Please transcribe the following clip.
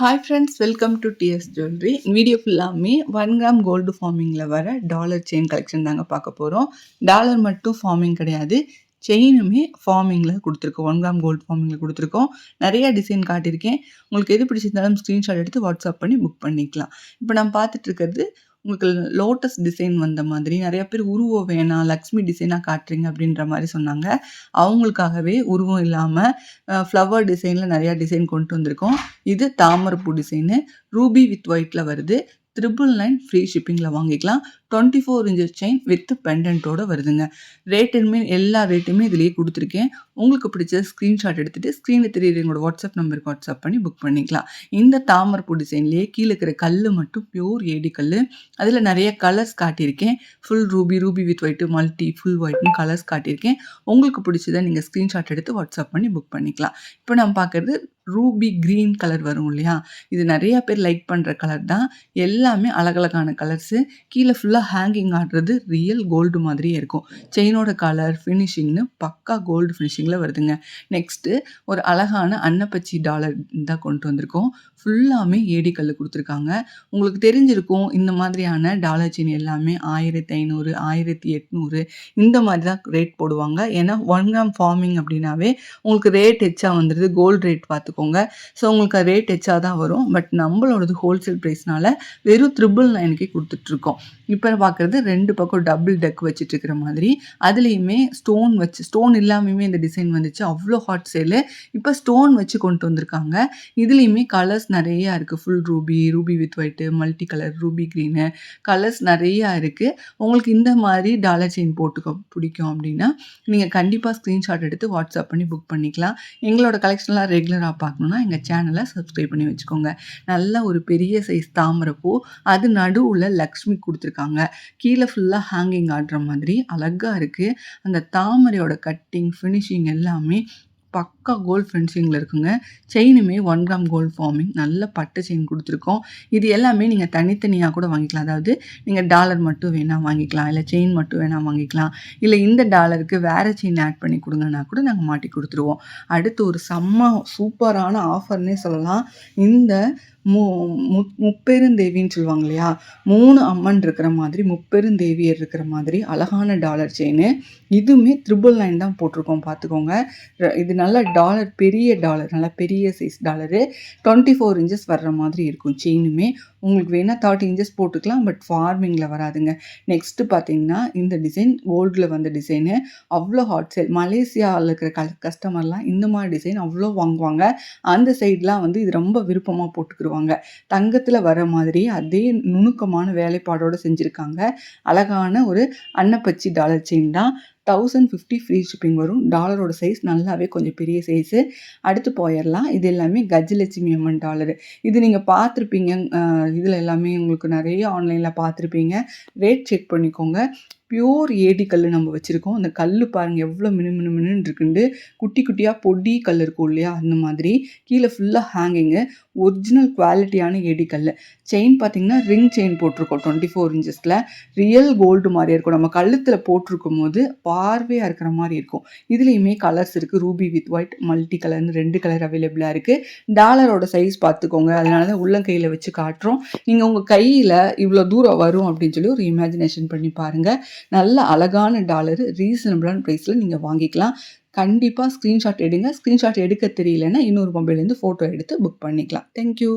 Hi friends welcome to TS jewellery video ஃபுல்லாமே one gram gold ஃபார்மிங்கில் வர dollar chain collection தாங்க பார்க்க போகிறோம் டாலர் மட்டும் ஃபார்மிங் கிடையாது. செயினுமே ஃபார்மிங்கில் கொடுத்துருக்கோம். ஒன் கிராம் கோல்டு ஃபார்மிங்கில் கொடுத்துருக்கோம். நிறைய டிசைன் காட்டியிருக்கேன். உங்களுக்கு எது பிடிச்சிருந்தாலும் ஸ்க்ரீன்ஷாட் எடுத்து வாட்ஸ்அப் பண்ணி புக் பண்ணிக்கலாம். இப்போ நான் பார்த்துட்டு இருக்கிறது உங்களுக்கு லோட்டஸ் டிசைன் வந்த மாதிரி நிறைய பேர் உருவம் வேணாம் லக்ஷ்மி டிசைனாக காட்டுறீங்க அப்படின்ற மாதிரி சொன்னாங்க. அவங்களுக்காகவே உருவம் இல்லாமல் ஃப்ளவர் டிசைனில் நிறையா டிசைன் கொண்டு வந்திருக்கோம். இது தாமரைப்பூ டிசைனு ரூபி வித் ஒயிட்டில் வருது. ட்ரிபிள் நைன் ஃப்ரீ ஷிப்பிங்கில் வாங்கிக்கலாம். Twenty four inches chain with பெண்டன்ட்டோட வருதுங்க. ரேட்டுமே எல்லா ரேட்டுமே இதுலேயே கொடுத்துருக்கேன். உங்களுக்கு பிடிச்ச ஸ்க்ரீன்ஷாட் எடுத்துகிட்டு ஸ்க்ரீனில் தெரியுது எங்களோட வாட்ஸ்அப் நம்பருக்கு வாட்ஸ்அப் பண்ணி புக் பண்ணிக்கலாம். இந்த தாமரப்பூ டிசைன்லேயே கீழே இருக்கிற கல் மட்டும் பியூர் ஏடி கல் அதில் நிறைய கலர்ஸ் காட்டியிருக்கேன். Full ruby ruby with white multi full ஒயிட்னு colours காட்டியிருக்கேன். உங்களுக்கு பிடிச்சதை நீங்கள் ஸ்க்ரீன்ஷாட் எடுத்து வாட்ஸ்அப் பண்ணி புக் பண்ணிக்கலாம். இப்போ நான் பார்க்குறது ரூபி க்ரீன் கலர் வரும் இல்லையா? இது நிறையா பேர் லைக் பண்ணுற கலர் தான். எல்லாமே அழகழகான கலர்ஸு கீழே ஃபுல்லாக ஹேங்கிங் ஆடுறது ரியல் கோல்டு மாதிரியே இருக்கும். செயினோட கலர் ஃபினிஷிங்னு பக்கா கோல்டு ஃபினிஷிங்கில் வருதுங்க. நெக்ஸ்ட்டு ஒரு அழகான அன்னப்பச்சி டாலர் தான் கொண்டு வந்திருக்கோம். ஃபுல்லாமே ஏடிக்கல் கொடுத்துருக்காங்க. உங்களுக்கு தெரிஞ்சிருக்கும் இந்த மாதிரியான டாலர் செயின் எல்லாமே ஆயிரத்தி ஐநூறு ஆயிரத்தி எட்நூறு இந்த மாதிரி தான் ரேட் போடுவாங்க. ஏன்னா ஒன் கிராம் ஃபார்மிங் அப்படின்னாவே உங்களுக்கு ரேட் எச்சா வந்துடுது கோல்டு ரேட் பார்த்துக்கோங்க. ஸோ உங்களுக்கு ரேட் எச்சா தான் வரும். பட் நம்மளோடது ஹோல்சேல் ப்ரைஸ்னால வெறும் த்ரிபிள் நைனுக்கே கொடுத்துட்ருக்கோம் இப்போ பார்க்குறது ரெண்டு பக்கம் டபுள் டெக் வச்சுட்டு இருக்கிற மாதிரி. அதுலேயுமே ஸ்டோன் வச்சு ஸ்டோன் இல்லாமையுமே இந்த டிசைன் வந்துச்சு. அவ்வளோ ஹாட் சேலு இப்போ ஸ்டோன் வச்சு கொண்டு வந்திருக்காங்க. இதுலேயுமே கலர்ஸ் நிறையா இருக்குது full ruby ruby with white multi colour ruby green colours நிறையா இருக்குது உங்களுக்கு இந்த மாதிரி டாலர் செயின் போட்டுக்க பிடிக்கும் அப்படின்னா நீங்கள் கண்டிப்பாக ஸ்க்ரீன்ஷாட் எடுத்து வாட்ஸ்அப் பண்ணி புக் பண்ணிக்கலாம். எங்களோட கலெக்ஷன்லாம் ரெகுலராக பார்க்கணுன்னா எங்கள் சேனலை சப்ஸ்கிரைப் பண்ணி வச்சுக்கோங்க. நல்ல ஒரு பெரிய சைஸ் தாமரப்பூ அது நடுவில் லக்ஷ்மி கொடுத்துருக்காங்க. கீழே ஃபுல்லாக ஹேங்கிங் ஆடுற மாதிரி அழகாக இருக்குது அந்த தாமரையோட கட்டிங் ஃபினிஷிங் எல்லாமே பக் பக்கா கோல்ட் ஃபினிஷிங்கில் இருக்குங்க. செயினுமே ஒன் கிராம் கோல்ட் ஃபார்மிங் நல்ல பட்டு செயின் கொடுத்துருக்கோம். இது எல்லாமே நீங்கள் தனித்தனியாக கூட வாங்கிக்கலாம். அதாவது நீங்கள் டாலர் மட்டும் வேணால் வாங்கிக்கலாம். இல்லை செயின் மட்டும் வேணால் வாங்கிக்கலாம். இல்லை இந்த டாலருக்கு வேறு செயின் ஆட் பண்ணி கொடுங்கன்னா கூட நாங்கள் மாட்டி கொடுத்துருவோம். அடுத்து ஒரு செம்ம சூப்பரான ஆஃபர்னே சொல்லலாம். இந்த மு முப்பெருந்தேவின்னு சொல்லுவாங்க இல்லையா? மூணு அம்மன் இருக்கிற மாதிரி முப்பெருந்தேவியர் இருக்கிற மாதிரி அழகான டாலர் செயின். இதுவுமே த்ரிபிள் நைன் தான் போட்டிருக்கோம். பார்த்துக்கோங்க. இது நல்லா டாலர் பெரிய டாலர் நல்லா பெரிய size dollar twenty four inches வர்ற மாதிரி இருக்கும் செயினுமே உங்களுக்கு வேணால் தேர்ட்டி இன்ச்சஸ் போட்டுக்கலாம் பட் ஃபார்மிங்கில் வராதுங்க. நெக்ஸ்ட்டு பார்த்தீங்கன்னா இந்த டிசைன் கோல்டில் வந்த டிசைனு அவ்வளோ ஹாட் சேல் மலேசியாவில் இருக்கிற க கஸ்டமர்லாம் இந்த மாதிரி டிசைன் அவ்வளோ வாங்குவாங்க. அந்த சைட்லாம் வந்து இது ரொம்ப விருப்பமாக போட்டுக்கிடுவாங்க தங்கத்தில் வர மாதிரி அதே நுணுக்கமான வேலைப்பாடோடு செஞ்சுருக்காங்க. அழகான ஒரு அன்னப்பச்சி டாலர் செயின் தான். தௌசண்ட் ஃபிஃப்டி ஃப்ரீ ஷிப்பிங் வரும். டாலரோட சைஸ் நல்லாவே கொஞ்சம் பெரிய சைஸு அடுத்து போயிடலாம் இது எல்லாமே கஜலட்சுமி அம்மன் டாலரு இது நீங்கள் பார்த்துருப்பீங்க இதில் எல்லாமே உங்களுக்கு நிறைய ஆன்லைனில் பார்த்துருப்பீங்க. ரேட் செக் பண்ணிக்கோங்க. பியூர் ஏடி கல் நம்ம வச்சுருக்கோம். அந்த கல் பாருங்கள் எவ்வளோ மினு மினு மினுன்னு இருக்குண்டு. குட்டி குட்டியாக பொடி கல் இருக்கும் இல்லையா? அந்த மாதிரி. கீழே ஃபுல்லாக ஹேங்கிங்கு ஒரிஜினல் குவாலிட்டியான ஏடி கல் செயின் பார்த்தீங்கன்னா ரிங் செயின் போட்டிருக்கோம் டுவெண்ட்டி ஃபோர் இன்ச்சஸில் ரியல் கோல்டு மாதிரியே இருக்கும். நம்ம கழுத்தில் போட்டிருக்கும் போது பார்வையாக இருக்கிற மாதிரி இருக்கும். இதுலேயுமே கலர்ஸ் இருக்குது ரூபி வித் ஒயிட் மல்டி கலர்னு ரெண்டு கலர் அவைலபிளாக இருக்குது டாலரோட சைஸ் பார்த்துக்கோங்க அதனால தான் உள்ளங்கையில் வச்சு காட்டுறோம். நீங்கள் உங்கள் கையில் இவ்வளோ தூரம் வரும் அப்படின்னு சொல்லி ஒரு இமேஜினேஷன் பண்ணி பாருங்கள் நல்ல அழகான டாலரு ரீசனபிளான ப்ரைஸில் நீங்கள் வாங்கிக்கலாம். கண்டிப்பாக ஸ்க்ரீன்ஷாட் எடுங்க. ஸ்க்ரீன்ஷாட் எடுக்க தெரியலன்னா இன்னொரு மொபைல்லேருந்து ஃபோட்டோ எடுத்து புக் பண்ணிக்கலாம். Thank you